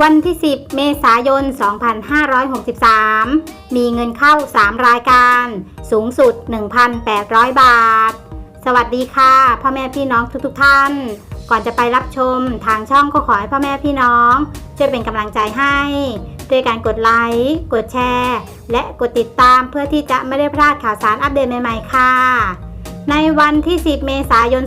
วันที่ 10 เมษายน 2563 มีเงินเข้า 3 รายการ สูงสุด 1,800 บาท สวัสดีค่ะพ่อแม่พี่น้องทุกๆทท่าน ก่อนจะไปรับชมทางช่องก็ขอให้พ่อแม่พี่น้อง ช่วยเป็นกำลังใจให้ด้วยการกดไลค์ กดแชร์ และกดติดตามเพื่อที่จะไม่ได้พลาดข่าวสารอัปเดตใหม่ๆ ค่ะ ในวันที่ 10 เมษายน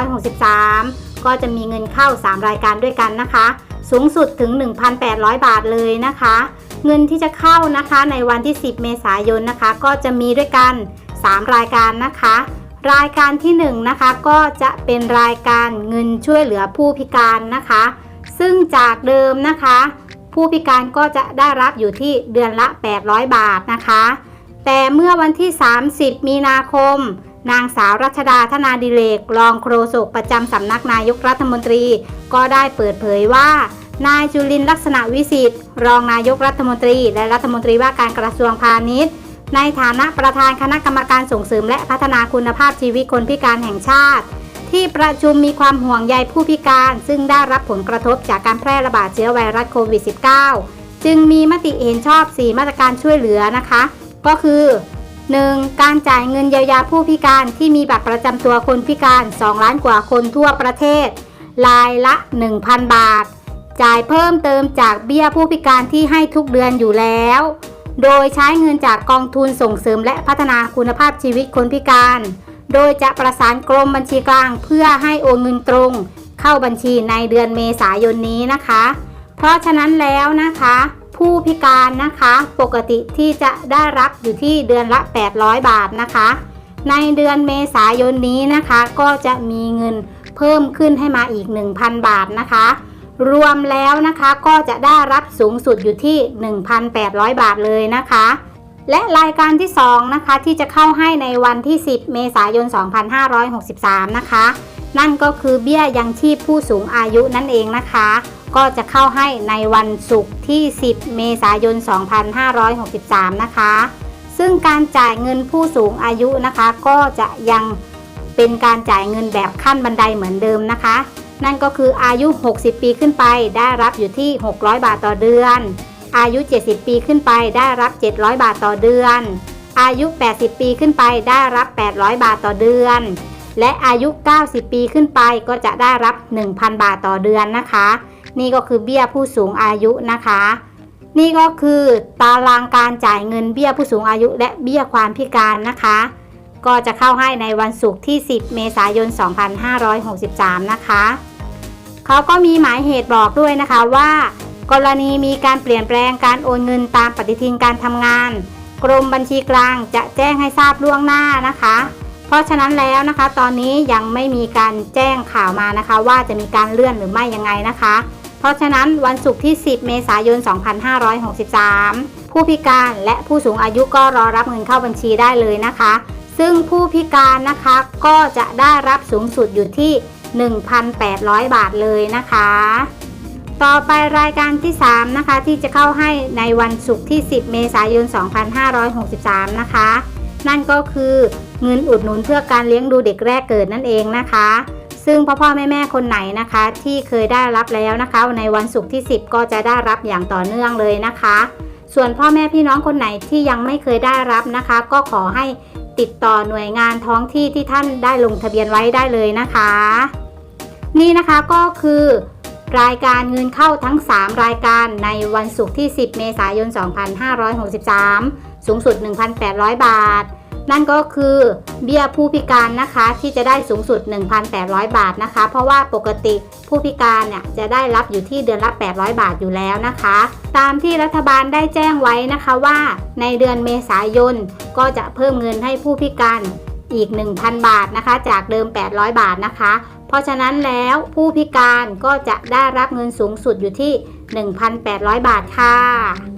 2563 ก็จะมีเงินเข้า 3 รายการด้วยกันนะคะ สูงสุดถึง 1,800 บาทเลยนะคะ เงินที่จะเข้านะคะในวันที่ 10 เมษายนนะคะ ก็จะมีด้วยกัน 3 รายการนะคะ รายการที่1นะคะก็จะเป็นรายการเงินช่วยเหลือผู้พิการนะคะ ซึ่งจากเดิมนะคะ ผู้พิการก็จะได้รับอยู่ที่เดือนละ 800 บาทนะคะ แต่เมื่อวันที่ 30 มีนาคม นางสาวรัชดาธนาดิเลก รองโฆษกประจำสำนักนายกรัฐมนตรี ก็ได้เปิดเผยว่า นายจุลินลักษณะวิสิทธิ์ รองนายกรัฐมนตรี และรัฐมนตรีว่าการกระทรวงพาณิชย์ ในฐานะประธานคณะกรรมการส่งเสริมและพัฒนาคุณภาพชีวิตคนพิการแห่งชาติ ที่ประชุมมีความห่วงใยผู้พิการ ซึ่งได้รับผลกระทบจากการแพร่ระบาดเชื้อไวรัสโควิด -19 จึงมีมติเห็นชอบ 4 มาตรการช่วยเหลือนะคะ ก็คือ 1. การจ่ายเงินเยียวยาผู้พิการที่มีบัตรประจำตัวคนพิการ 2 ล้านกว่าคนทั่วประเทศ รายละ 1,000 บาท จ่ายเพิ่มเติมจากเบี้ยผู้พิการที่ให้ทุกเดือนอยู่แล้ว โดยใช้เงินจากกองทุนส่งเสริมและพัฒนาคุณภาพชีวิตคนพิการ โดยจะประสานกรมบัญชีกลางเพื่อให้โอนเงินตรง เข้าบัญชีในเดือนเมษายนนี้นะคะ เพราะฉะนั้นแล้วนะคะ ผู้พิการนะคะ ปกติที่จะได้รับอยู่ที่เดือนละ 800 บาทนะคะ ในเดือนเมษายนนี้นะคะ ก็จะมีเงินเพิ่มขึ้นให้มาอีก 1,000 บาทนะคะ รวมแล้วนะคะก็จะได้รับสูงสุดอยู่ที่ 1,800 บาทเลยนะคะ และรายการที่ 2 นะคะ ที่จะเข้าให้ในวันที่ 10 เมษายน 2563 นะคะ นั่นก็คือเบี้ยยังชีพผู้สูงอายุนั่นเองนะคะ ก็จะเข้าให้ในวันศุกร์ที่ 10 เมษายน 2563 นะคะ ซึ่งการจ่ายเงินผู้สูงอายุนะคะ ก็จะยังเป็นการจ่ายเงินแบบขั้นบันไดเหมือนเดิมนะคะ นั่นก็คืออายุ 60 ปีขึ้นไปได้รับอยู่ที่ 600 บาทต่อเดือน อายุ 70 ปีขึ้นไปได้รับ 700 บาทต่อเดือน อายุ 80 ปีขึ้นไปได้รับ 800 บาทต่อเดือน และอายุ 90 ปีขึ้นไปก็จะได้รับ 1,000 บาทต่อเดือนนะคะ นี่ก็คือเบี้ยผู้สูงอายุนะคะ นี่ก็คือตารางการจ่ายเงินเบี้ยผู้สูงอายุ และเบี้ยความพิการนะคะ ก็จะเข้าให้ในวันศุกร์ที่ 10 เมษายน 2563 นะคะเขาก็มีหมายเหตุบอกด้วยนะคะว่า กรณีมีการเปลี่ยนแปลงการโอนเงินตามปฏิทินการทำงาน กรมบัญชีกลางจะแจ้งให้ทราบล่วงหน้านะคะ เพราะฉะนั้นแล้วนะคะ ตอนนี้ยังไม่มีการแจ้งข่าวมานะคะ ว่าจะมีการเลื่อนหรือไม่ยังไงนะคะ เพราะฉะนั้นวันศุกร์ที่ 10 เมษายน 2563 ผู้พิการและผู้สูงอายุก็รอรับเงินเข้าบัญชีได้เลยนะคะ ซึ่งผู้พิการนะคะก็จะได้รับสูงสุดอยู่ที่ 1,800 บาทเลยนะคะ ต่อไปรายการที่ 3 นะคะ ที่จะเข้าให้ในวันศุกร์ที่ 10 เมษายน 2563 นะคะ นั่นก็คือ เงินอุดหนุนเพื่อการเลี้ยงดูเด็กแรกเกิดนั่นเองนะคะ ซึ่งพ่อพ่อแม่แม่คนไหนนะคะ ที่เคยได้รับแล้วนะคะ ในวันศุกร์ที่ 10 ก็จะได้รับอย่างต่อเนื่องเลยนะคะ ส่วนพ่อแม่พี่น้องคนไหนที่ยังไม่เคยได้รับนะคะ ก็ขอให้ติดต่อหน่วยงานท้องที่ที่ท่านได้ลงทะเบียนไว้ได้เลยนะคะ นี่นะคะก็คือ รายการเงินเข้าทั้ง 3 รายการในวันศุกร์ที่ 10 เมษายน 2563 สูงสุด 1,800 บาท นั่นก็คือเบี้ยผู้พิการนะคะที่จะได้สูงสุด 1,800 บาทนะคะ เพราะว่าปกติผู้พิการเนี่ยจะได้รับอยู่ที่เดือนละ 800 บาทอยู่แล้วนะคะ ตามที่รัฐบาลได้แจ้งไว้นะคะว่า ในเดือนเมษายนก็จะเพิ่มเงินให้ผู้พิการอีก 1,000 บาทนะคะ จากเดิม 800 บาทนะคะ เพราะฉะนั้นแล้วผู้พิการก็จะได้รับเงินสูงสุดอยู่ที่ 1,800 บาทค่ะ